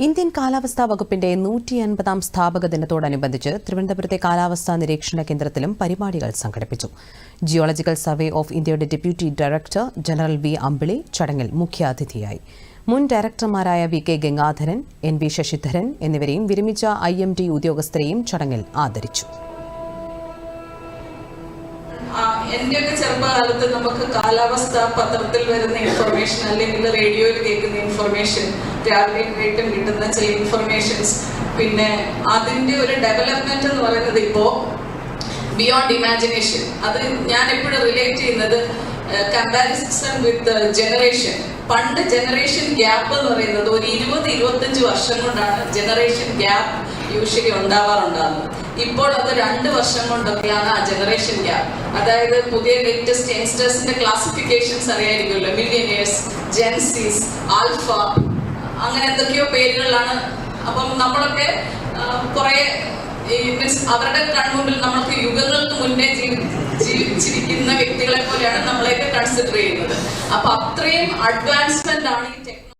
Indian കാലാവസ്ഥാ വകുപ്പിന്റെ നൂറ്റി അൻപതാം സ്ഥാപക ദിനത്തോടനുബന്ധിച്ച് തിരുവനന്തപുരത്തെ കാലാവസ്ഥാ നിരീക്ഷണ കേന്ദ്രത്തിലും പരിപാടികൾ സംഘടിപ്പിച്ചു. ജിയോളജിക്കൽ സർവേ ഓഫ് ഇന്ത്യയുടെ deputy director general V Ambili ചടങ്ങിൽ മുഖ്യാതിഥിയായി. മുൻ ഡയറക്ടർമാരായ V. K. Gangadharan N. V. Sasidharan എന്നിവരെയും വിരമിച്ച ഐ. എം. ഡി. ഉദ്യോഗസ്ഥരെയും ചടങ്ങിൽ ആദരിച്ചു. എന്റെയൊക്കെ ചെറുപ്പകാലത്ത് നമുക്ക് കാലാവസ്ഥ പത്രത്തിൽ വരുന്ന ഇൻഫർമേഷൻ അല്ലെങ്കിൽ റേഡിയോയിൽ കേൾക്കുന്ന ഇൻഫർമേഷൻ രാവിലെയും വൈകിട്ടും കിട്ടുന്ന ചില ഇൻഫർമേഷൻസ് പിന്നെ അതിന്റെ ഒരു ഡെവലപ്മെന്റ് എന്ന് പറയുന്നത് ഇപ്പോ ബിയോണ്ട് ഇമാജിനേഷൻ അത് ഞാൻ എപ്പോഴും റിലേറ്റ് ചെയ്യുന്നത് കമ്പാരിസൺ വിത്ത് ജനറേഷൻ പണ്ട് ജനറേഷൻ ഗ്യാപ്പ് എന്ന് പറയുന്നത് ഒരു ഇരുപത് ഇരുപത്തഞ്ച് വർഷം കൊണ്ടാണ് ജനറേഷൻ ഗ്യാപ്പ് യൂഷ്വലി ഉണ്ടാവാറുണ്ടാകുന്നത് ഇപ്പോൾ അത് രണ്ട് വർഷം കൊണ്ടൊക്കെയാണ് ആ ജനറേഷൻ ഗ്യാപ്പ് അതായത് പുതിയ ലേറ്റസ്റ്റ് യങ്സ്റ്റേഴ്സിന്റെ ക്ലാസിഫിക്കേഷൻസ് അറിയായിരിക്കുമല്ലോ. മില്ലിയനേഴ്സ് ജെൻസീസ് ആൽഫ അങ്ങനെ എന്തൊക്കെയോ പേരുകളിലാണ്. അപ്പം നമ്മളൊക്കെ കുറെ മീൻസ് അവരുടെ കൺമുമ്പിൽ നമ്മൾക്ക് യുഗങ്ങൾക്ക് മുന്നേ ജീവിച്ചിരിക്കുന്ന വ്യക്തികളെ പോലെയാണ് നമ്മളെയൊക്കെ കൺസിഡർ ചെയ്യുന്നത്. അപ്പൊ അത്രയും അഡ്വാൻസ്മെന്റ് ആണ് ഈ